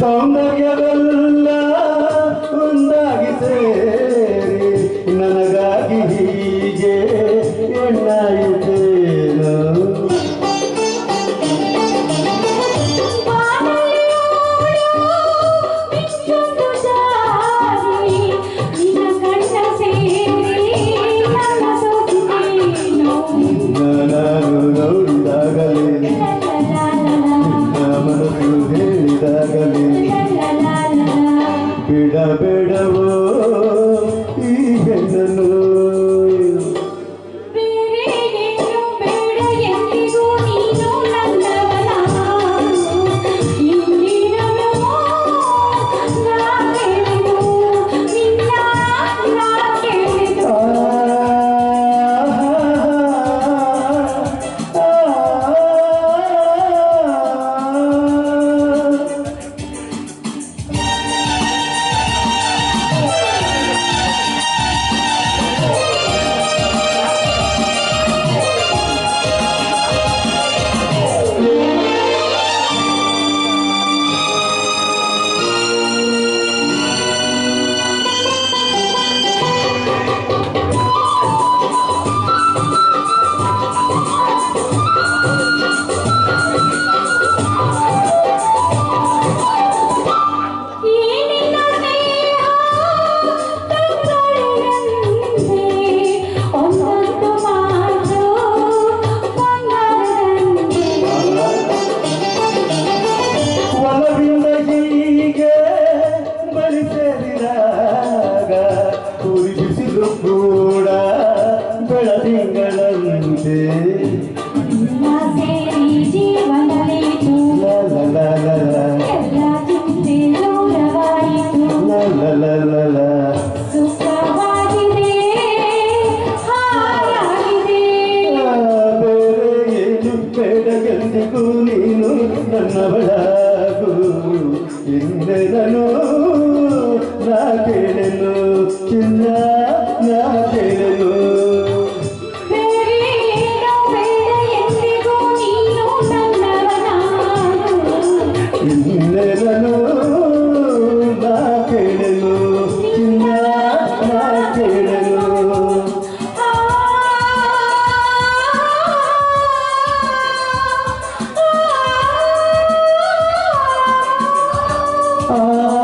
ಸೌಂದರ್ಯವೆಲ್ಲ ಒಂದಾಗಿ ಸೇರಿ ನನಗಾಗಿ ಬಿಡಬೇಡವೋ ಈ ಹೆಸನು ಬೇಡಗೆಂದಿಗೂ ನೀನು ನನ್ನವಳಾಗು ಇನ್ನೆದನು ನಾಗೇಳೆನು ಚಿನ್ನ Oh.